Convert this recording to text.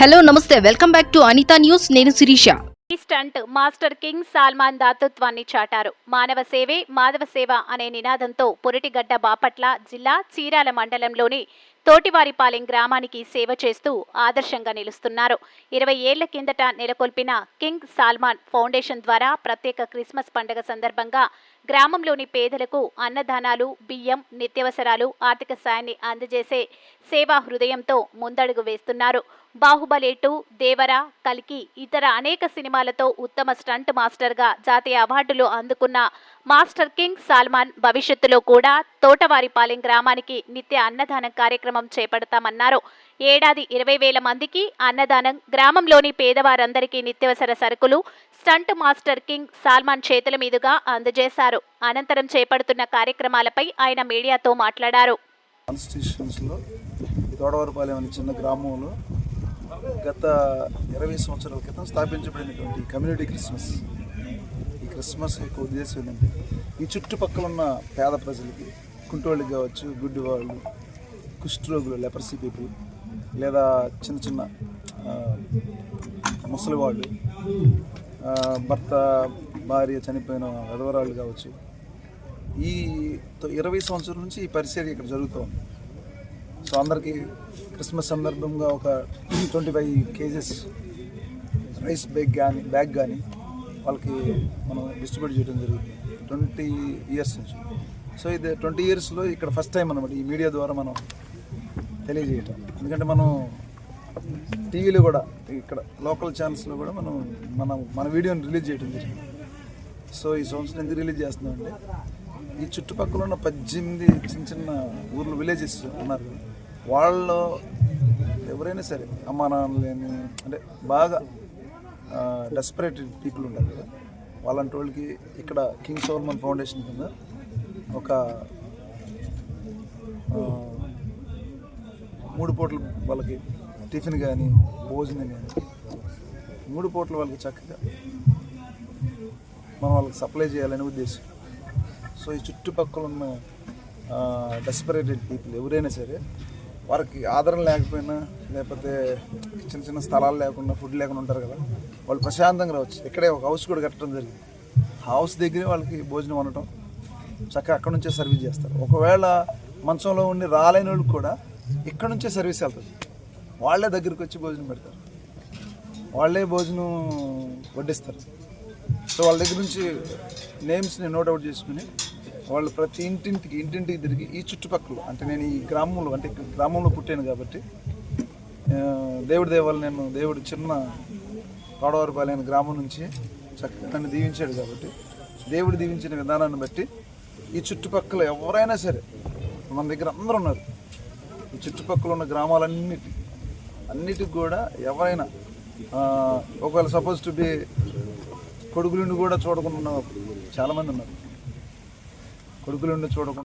Hello నమస్తే. Welcome back to Anitha news. నేను శిరీష. ఈ స్టంట్ మాస్టర్ కింగ్ సాల్మాన్ దాతృత్వాన్ని చాటారు. మానవ సేవే మాధవ సేవ అనే నినాదంతో పురిటిగడ్డ బాపట్ల జిల్లా చీరాల మండలంలోని తోటివారిపాలెం గ్రామానికి సేవ చేస్తూ ఆదర్శంగా నిలుస్తున్నారు. ఇరవై ఏళ్ళ కిందట నెలకొల్పిన కింగ్ సాల్మాన్ ఫౌండేషన్ ద్వారా ప్రత్యేక క్రిస్మస్ పండుగ సందర్భంగా గ్రామంలోని పేదలకు అన్నదానాలు బియ్యం నిత్యావసరాలు ఆర్థిక సాయాన్ని అందజేసే సేవా హృదయంతో ముందడుగు వేస్తున్నారు. బాహుబలి టూ దేవర కల్కి ఇతర అనేక సినిమాలతో ఉత్తమ స్టంట్ మాస్టర్గా జాతీయ అవార్డులు అందుకున్న మాస్టర్ కింగ్ సాల్మాన్ భవిష్యత్తులో కూడా తోటవారిపాలెం గ్రామానికి నిత్య అన్నదానం కార్యక్రమం చేపడతామన్నారు. ఏడాది ఇరవై వేల మందికి అన్నదానం గ్రామంలోని పేదవారందరికీ నిత్యవసర సరుకులు స్టంట్ మాస్టర్ కింగ్ సాల్మాన్ చేతుల మీదుగా అందజేశారు. అనంతరం చేపడుతున్న కార్యక్రమాలపై ఆయన మీడియాతో మాట్లాడారు. అనే చిన్న గ్రామంలో గత ఇరవై సంవత్సరాల క్రితం స్థాపించబడినటువంటి కమ్యూనిటీ క్రిస్మస్. క్రిస్మస్ యొక్క ఉద్దేశం ఏంటంటే ఈ చుట్టుపక్కల ఉన్న పేద ప్రజలకి కుంటోళ్ళకి కావచ్చు గుడ్డి వాళ్ళు కుష్ఠరోగులు లెపర్సీ పీపుల్ లేదా చిన్న చిన్న ముసలి వాళ్ళు భర్త భార్య చనిపోయిన విధవరాళ్ళు కావచ్చు ఈ ఇరవై సంవత్సరాల నుంచి ఈ పరిచర్య ఇక్కడ జరుగుతూ ఉంది. సో అందరికీ క్రిస్మస్ సందర్భంగా ఒక twenty five KGs rice bag కానీ బ్యాగ్ కానీ వాళ్ళకి మనం డిస్ట్రిబ్యూట్ చేయడం జరుగుతుంది. ట్వంటీ ఇయర్స్ నుంచి. సో ఇది ట్వంటీ ఇయర్స్లో ఇక్కడ ఫస్ట్ టైం అనమాట ఈ మీడియా ద్వారా మనం తెలియజేయటం. ఎందుకంటే మనం టీవీలో కూడా ఇక్కడ లోకల్ ఛానల్స్లో కూడా మనం మన మన వీడియోని రిలీజ్ చేయడం జరిగింది. సో ఈ సంవత్సరం ఎందుకు రిలీజ్ చేస్తున్నామంటే ఈ చుట్టుపక్కల ఉన్న పద్దెనిమిది చిన్న చిన్న ఊర్లు విలేజెస్ ఉన్నారు వాళ్ళు ఎవరైనా సరే అమ్మానాన్నలేని అంటే బాగా డెస్పరేట్ పీపుల్ ఉంటారు కదా. వాళ్ళంటి వాళ్ళకి ఇక్కడ కింగ్ సోల్మన్ ఫౌండేషన్ కింద ఒక మూడు పూటలు వాళ్ళకి టిఫిన్ కానీ భోజనం కానీ మూడు పూటలు వాళ్ళకి చక్కగా మనం వాళ్ళకి సప్లై చేయాలనే ఉద్దేశం. సో ఈ చుట్టుపక్కల ఉన్న డెస్పరేటెడ్ పీపుల్ ఎవరైనా సరే వారికి ఆదరణ లేకపోయినా లేకపోతే చిన్న చిన్న స్థలాలు లేకుండా ఫుడ్ లేకుండా ఉంటారు కదా వాళ్ళు ప్రశాంతంగా రావచ్చు. ఇక్కడే ఒక హౌస్ కూడా కట్టడం జరిగింది. హౌస్ దగ్గరే వాళ్ళకి భోజనం వండటం చక్కగా అక్కడ నుంచే సర్వీస్ చేస్తారు. ఒకవేళ మంచంలో ఉండి రాలేని వాళ్ళు కూడా ఇక్కడ నుంచే సర్వీస్ వెళ్తుంది వాళ్ళే దగ్గరికి వచ్చి భోజనం పెడతారు. వాళ్ళే భోజనం వడ్డిస్తారు. సో వాళ్ళ దగ్గర నుంచి నేమ్స్ని నోట్ అవుట్ చేసుకుని వాళ్ళు ప్రతి ఇంటింటికి ఇంటింటికి తిరిగి ఈ చుట్టుపక్కల అంటే నేను ఈ గ్రామంలో అంటే గ్రామంలో పుట్టాను కాబట్టి దేవుడి దేవాలు నేను దేవుడు చిన్న తోడవారిపాలెం గ్రామం నుంచి చక్కగా నన్ను దీవించాడు కాబట్టి దేవుడు దీవించిన విధానాన్ని బట్టి ఈ చుట్టుపక్కల ఎవరైనా సరే మన దగ్గర అందరూ ఉన్నారు. ఈ చుట్టుపక్కల ఉన్న గ్రామాలన్నిటి అన్నిటికి కూడా ఎవరైనా ఒకవేళ సపోజ్ టు బి కొడుకులను కూడా చూడకుండా ఉన్న చాలామంది ఉన్నారు. కొడుకులుండి చూడకుండా